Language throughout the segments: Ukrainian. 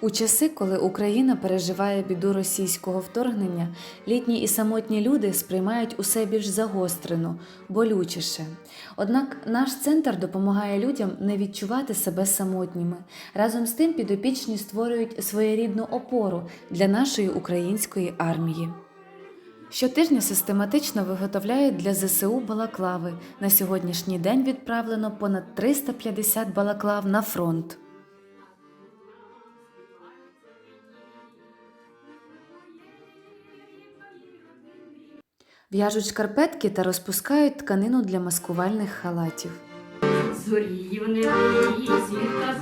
У часи, коли Україна переживає біду російського вторгнення, літні і самотні люди сприймають усе більш загострено, болючіше. Однак наш центр допомагає людям не відчувати себе самотніми. Разом з тим підопічні створюють своєрідну опору для нашої української армії. Щотижня систематично виготовляють для ЗСУ балаклави. На сьогоднішній день відправлено понад 350 балаклав на фронт. В'яжуть шкарпетки та розпускають тканину для маскувальних халатів. Зорі в небі, зірка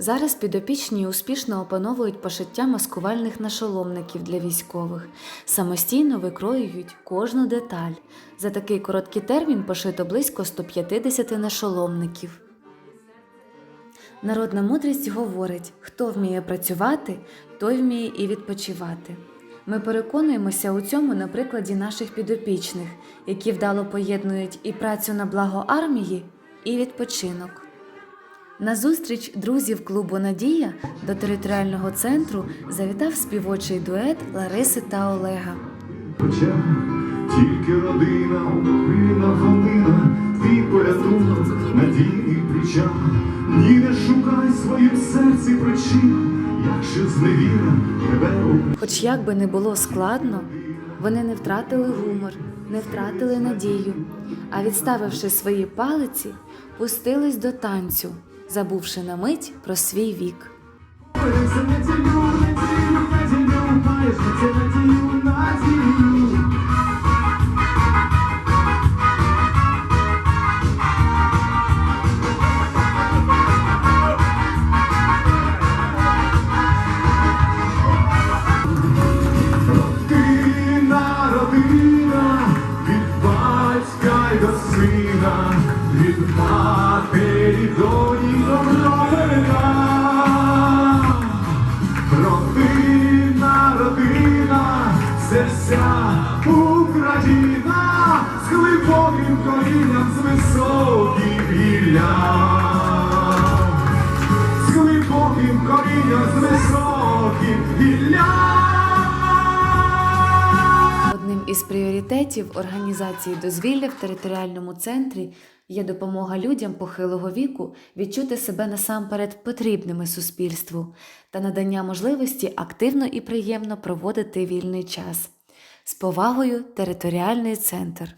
Зараз підопічні успішно опановують пошиття маскувальних нашоломників для військових, самостійно викроюють кожну деталь. За такий короткий термін пошито близько 150 нашоломників. Народна мудрість говорить: хто вміє працювати, той вміє і відпочивати. Ми переконуємося у цьому на прикладі наших підопічних, які вдало поєднують і працю на благо армії, і відпочинок. На зустріч друзів клубу Надія до територіального центру завітав співочий дует Лариси та Олега. Тільки родина, вільна година, твій порятунок, надійний причал. Ніде шукай своїм серці причин, якщо зневіра тебе. Хоч як би не було складно, вони не втратили гумор, не втратили надію, а відставивши свої палиці, пустились до танцю, забувши на мить про свій вік. Надію, надію, надію, маєш на це надію, надію. Від матері доні. Родина, родина, це вся Україна з глибоким корінням, з високих. З глибоким корінням, з високих гіллям. Одним із пріоритетів організації дозвілля в територіальному центрі є допомога людям похилого віку відчути себе насамперед потрібними суспільству та надання можливості активно і приємно проводити вільний час. З повагою територіальний центр.